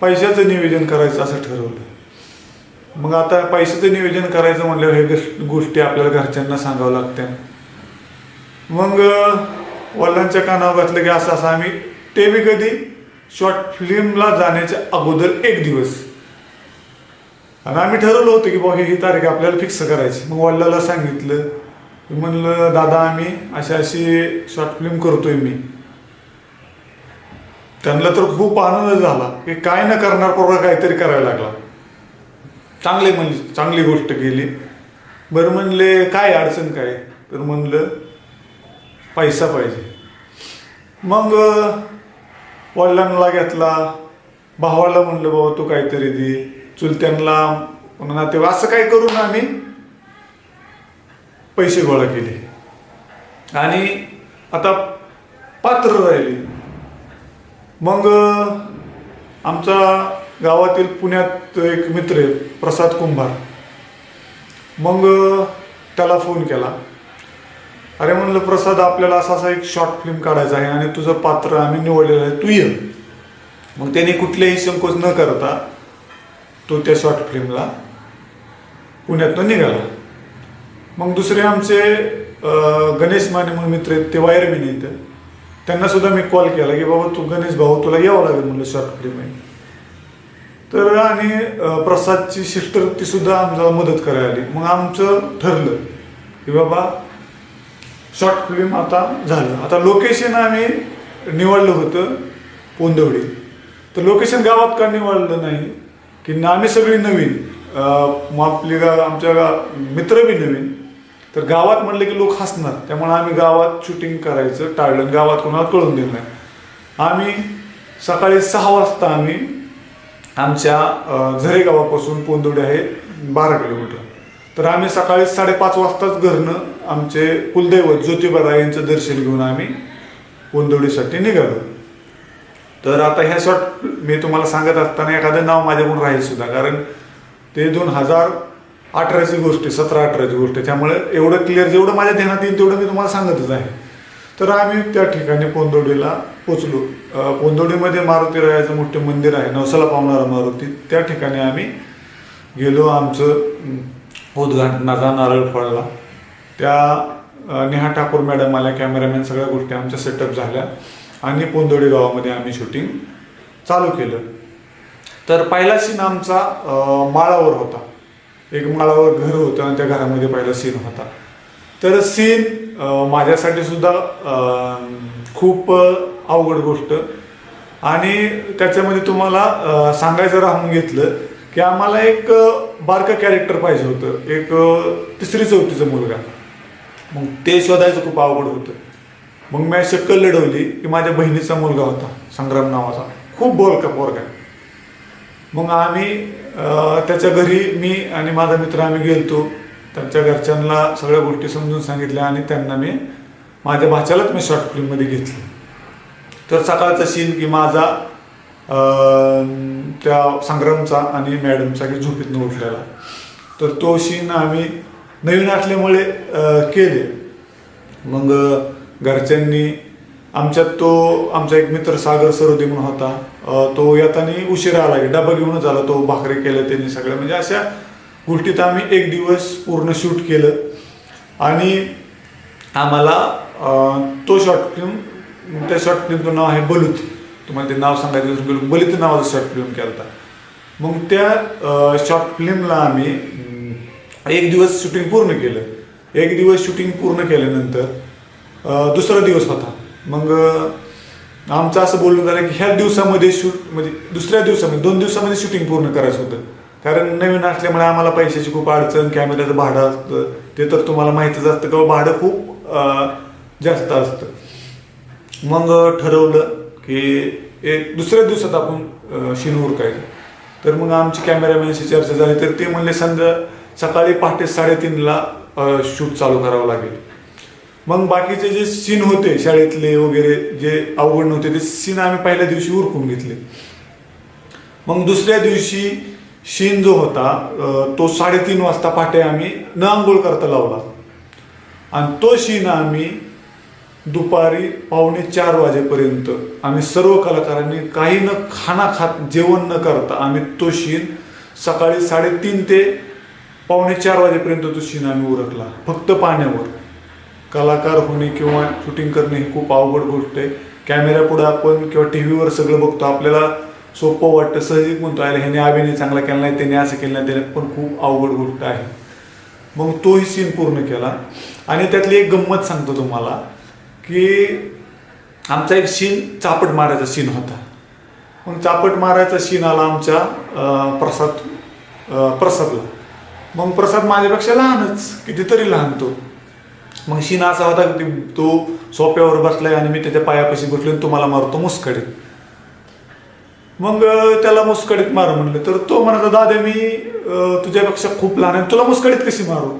पैशाचं नियोजन करायचं असं ठरवलं. मग आता पैशाचं नियोजन करायचं म्हणल्यावर हे गोष्टी आपल्याला घरच्यांना सांगावं लागत्या. मग वडिलांच्या कानावर घातलं की असं असं आम्ही ते बी कधी शॉर्ट फिल्मला जाण्याच्या अगोदर एक दिवस. आणि आम्ही ठरवलं होतं की बाबा ही ही तारीख आपल्याला फिक्स करायची. मग वडिलाला सांगितलं. म्हणलं दादा आम्ही अशी अशी शॉर्ट फिल्म करतोय मी. त्यांना तर खूप आनंद झाला की काय न करणार पोरगा काहीतरी करायला लागला. चांगले म्हणजे चांगली गोष्ट केली. बरं म्हणले काय अडचण काय? तर म्हणलं पैसा पाहिजे. मग वडिलांना घेतला. भावाला म्हणलं बाबा तू काहीतरी दे. चुलत्यांना पुन्हा ते असं काय करून आम्ही. पैसे गोळा केले. आणि आता पात्र राहिली. मग आमचा गावातील पुण्यात एक मित्र आहे प्रसाद कुंभार. मग त्याला फोन केला. अरे म्हणलं प्रसाद आपल्याला असा असा एक शॉर्ट फिल्म काढायचा आहे आणि तुझं पात्र आम्ही निवडलेलं आहे तू ये. मग त्याने कुठलेही संकोच न करता तो त्या शॉर्ट फिल्मला पुण्यातनं निघाला. मग दुसरे आमचे गणेश माने म्हणून मित्र आहेत ते वायरमॅन आहेत. त्यांना सुद्धा मी कॉल केला की बाबा तू गणेश भाऊ तुला यावं लागेल म्हणलं शॉर्ट फिल्म आहे. तर आणि प्रसादची सिस्टर ती सुद्धा आमचा मदत करायला आली. मग आमचं ठरलं की बाबा शॉर्ट फिल्म आता झालं. आता लोकेशन आम्ही निवडलं होतं पोंदवडी. तर लोकेशन गावात का निवडलं नाही? की ना आम्ही सगळी नवीन आपली गा आमच्या गा मित्र बी नवीन. तर गावात म्हणलं की लोक हसणार. त्यामुळे आम्ही गावात शूटिंग करायचं टाळलं. गावात कोणाला कळून दिलं नाही. आम्ही सकाळी सहा वाजता आम्ही आमच्या झरे गावापासून पोंदुडे आहे बारा किलोमीटर. तर आम्ही सकाळी साडेपाच वाजताच घरनं आमचे कुलदैवत ज्योतिबाराय यांचं दर्शन घेऊन आम्ही पोंदुडीसाठी निघालो. तर आता ह्या शॉर्ट मी तुम्हाला सांगत असताना एखादं नाव माझ्याकडून राहील सुद्धा. कारण ते दोन हजार अठराची गोष्ट आहे सतरा अठराची गोष्ट आहे. त्यामुळे एवढं क्लिअर जेवढं माझ्या ध्यानात येईल तेवढं मी तुम्हाला सांगतच आहे. तर आम्ही त्या ठिकाणी पोंदोडीला पोचलो. पोंदोडीमध्ये मारुती रायाचं मोठं मंदिर आहे नवसाला पावणारा मारुती. त्या ठिकाणी आम्ही गेलो आमचं उद्घाटनाचा नारळ फळला. त्या नेहा ठाकूर मॅडम आल्या कॅमेरामॅन सगळ्या गोष्टी आमच्या सेटअप झाल्या. आणि पोंदोडी गावामध्ये आम्ही शूटिंग चालू केलं. तर पहिला सीन आमचा माळावर होता. एक माळावर घर होतं आणि त्या घरामध्ये पहिला सीन होता. तर सीन माझ्यासाठी सुद्धा खूप अवघड गोष्ट. आणि त्याच्यामध्ये तुम्हाला सांगायचं राहून घेतलं की आम्हाला एक बारका बारकं कॅरेक्टर पाहिजे होतं. एक तिसरी चौथीचा मुलगा. मग ते शोधायचं खूप अवघड होतं. मग मी शक्कल लढवली की माझ्या बहिणीचा मुलगा होता संग्राम नावाचा. खूप बोलका पोरगा मग आम्ही त्याच्या घरी मी आणि माझा मित्र आम्ही गेलतो. त्यांच्या घरच्यांना सगळ्या गोष्टी समजून सांगितल्या आणि त्यांना मी माझ्या भाच्यालाच मी शॉर्ट फिल्ममध्ये घेतली. तर सकाळचा सीन की माझा त्या संग्रामचा आणि मॅडमचा की झोपेतनं उठलेला. तर तो सीन आम्ही नवीन असल्यामुळे केले. मग घरच्यांनी आमच्यात तो आमचा एक मित्र सागर सरोदे म्हणून होता. तो येताना उशिरा आला की डबा घेऊनच आला तो भाकरी केलं त्यांनी सगळं म्हणजे अशा गोष्टीत आम्ही एक दिवस पूर्ण शूट केलं. आणि आम्हाला तो शॉर्ट फिल्म त्या शॉर्ट फिल्मचं नाव आहे बलूत. तुम्हाला ते नाव सांगायचं विसरून गेलो. बलूत नावाचं शॉर्ट फिल्म केला होता मग त्या शॉर्ट फिल्मला आम्ही एक दिवस शूटिंग पूर्ण केलं. एक दिवस शूटिंग पूर्ण केल्यानंतर दुसरा दिवस होता. मग आमचं असं बोलणं झालं की ह्या दिवसामध्ये शूट म्हणजे दुसऱ्या दिवसामध्ये दोन दिवसामध्ये शूटिंग पूर्ण करायचं होतं. कारण नवीन असल्यामुळे आम्हाला पैशाची खूप अडचण कॅमेऱ्याचं भाडं असतं. ते तर तुम्हाला माहितीच असतं किंवा भाडं खूप जास्त असतं. मग ठरवलं की एक दुसऱ्या दिवसात आपण अं, शीन उरकायचं तर मग आमची कॅमेरामॅनशी चर्चा झाली तर ते म्हणले संध्या सकाळी पहाटे साडेतीनला शूट चालू करावं लागेल. मग बाकीचे जे सीन होते शाळेतले वगैरे जे अवघड नव्हते ते सीन आम्ही पहिल्या दिवशी उरकून घेतले. मग दुसऱ्या दिवशी शीन जो होता तो साडेतीन वाजता पहाटे आम्ही न आंघोळ करता लावला. आणि तो शीन आम्ही दुपारी पावणे चार वाजेपर्यंत आम्ही सर्व कलाकारांनी काही न खाना खात जेवण न करता आम्ही तो शीन सकाळी साडेतीन ते पावणे चार वाजेपर्यंत तो शीन आम्ही उरकला फक्त पाण्यावर. कलाकार होणे किंवा शूटिंग करणे ही खूप अवघड गोष्ट आहे. कॅमेऱ्यापुढे आपण किंवा टी व्हीवर सगळं बघतो. आपल्याला सोपं वाटतं. सहजिक म्हणतो आयला ह्याने अभिनय चांगला केला नाही त्याने असं केलं नाही. त्याने पण खूप अवघड गोष्ट आहे. मग तोही सीन पूर्ण केला. आणि त्यातली एक गंमत सांगतो तुम्हाला की आमचा एक सीन चापट मारायचा सीन होता. मग चापट मारायचा सीन आला आमच्या प्रसाद प्रसादला. मग प्रसाद माझ्यापेक्षा लहानच कितीतरी लहान तो. मग शीन असा होता की तो सोप्यावर बसलाय आणि मी त्याच्या पायापाशी बसलो आणि तो मला मारतो मुस्कडीत मग त्याला मुस्कडीत मार म्हणलं. तर तो म्हणाला दादा मी तुझ्यापेक्षा खूप लहान आहे. तुला मुस्कडीत कशी मारू?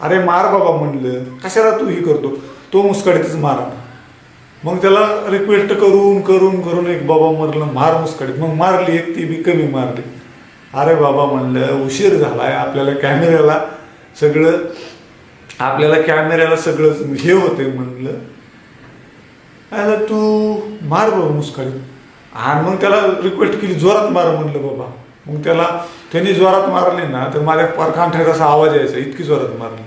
अरे मार बाबा म्हणलं. कशाला तू ही करतो? तो मुस्कडीतच मारा मग त्याला रिक्वेस्ट करून करून करून एक बाबा मारलं मार मुस्कडीत. मग मारली एक ती बी कमी मारली. अरे बाबा म्हणलं उशीर झालाय आपल्याला कॅमेऱ्याला सगळं आपल्याला कॅमेऱ्याला सगळं हे होते म्हणलं. आला तू मार बाबा मुस्काळी आणि मग त्याला रिक्वेस्ट केली जोरात मार म्हणलं बाबा. मग त्याला त्यांनी जोरात मारले ना तर माझ्या पार असा आवाज यायचा इतकी जोरात मारली.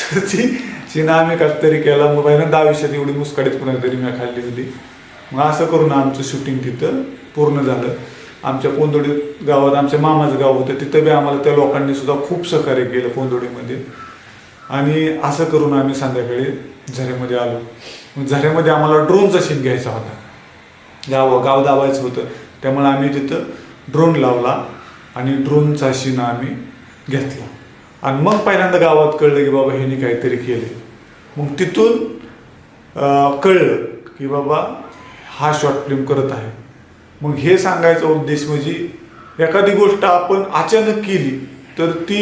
तर ती तिनं आम्ही कसं तरी केला मग पहिल्यांदा आयुष्यात एवढी मुस्काळीत कुणा तरी मी खाल्ली होती. मग असं करून आमचं शूटिंग तिथं पूर्ण झालं. आमच्या पोंदोडी गावात आमच्या मामाचं गाव होतं तिथं बी आम्हाला त्या लोकांनी सुद्धा खूप सहकार्य केलं पोंदोडीमध्ये आणि असं करून आम्ही संध्याकाळी झऱ्यामध्ये आलो. मग झऱ्यामध्ये आम्हाला ड्रोनचा सीन घ्यायचा होता. गाव गाव दाबायचं होतं. त्यामुळे आम्ही तिथं ड्रोन लावला आणि ड्रोनचा सीन आम्ही घेतला. आणि मग पहिल्यांदा गावात कळलं की बाबा ह्यानी काहीतरी केले मग तिथून कळलं की बाबा हा शॉर्ट फिल्म करत आहे. मग हे सांगायचा उद्देश म्हणजे एखादी गोष्ट आपण अचानक केली तर ती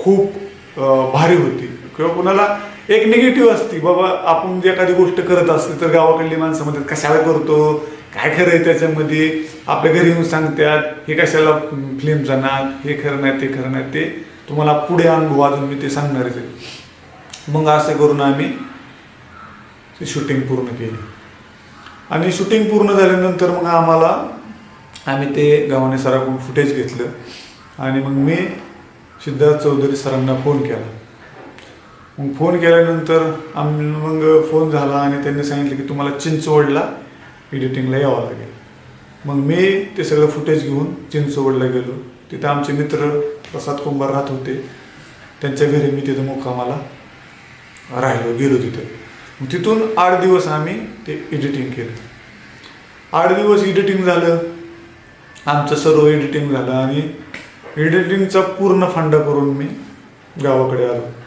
खूप भारी होती. किंवा कुणाला एक निगेटिव्ह असते बाबा आपण जे एखादी गोष्ट करत असते तर गावाकडली माणसं म्हणतात कशाला करतो? काय खरं आहे त्याच्यामध्ये? आपल्या घरी येऊन सांगतात हे कशाला फिल्म जाणार? हे खरं नाही ते खरं नाही ते तुम्हाला पुढे अनुभव अजून मी ते सांगणारच आहे. मग असं करून आम्ही ते शूटिंग पूर्ण केली. आणि शूटिंग पूर्ण झाल्यानंतर मग आम्हाला आम्ही ते गावाने सराकडून फुटेज घेतलं. आणि मग मी सिद्धार्थ चौधरी सरांना फोन केला. मग फोन केल्यानंतर आम्ही मग फोन झाला आणि त्यांनी सांगितलं की तुम्हाला चिंचवडला एडिटिंगला यावं लागेल. मग मी ते सगळं फुटेज घेऊन चिंचवडला गेलो. तिथं आमचे मित्र प्रसाद कुंभार राहत होते. त्यांच्या घरी मी तिथं मुक्कामाला राहिलो गेलो तिथं. मग तिथून आठ दिवस आम्ही ते एडिटिंग केलं. आठ दिवस एडिटिंग झालं. आमचं सर्व एडिटिंग झालं आणि एडिटिंगचा पूर्ण फंडा करून मी गावाकडे आलो.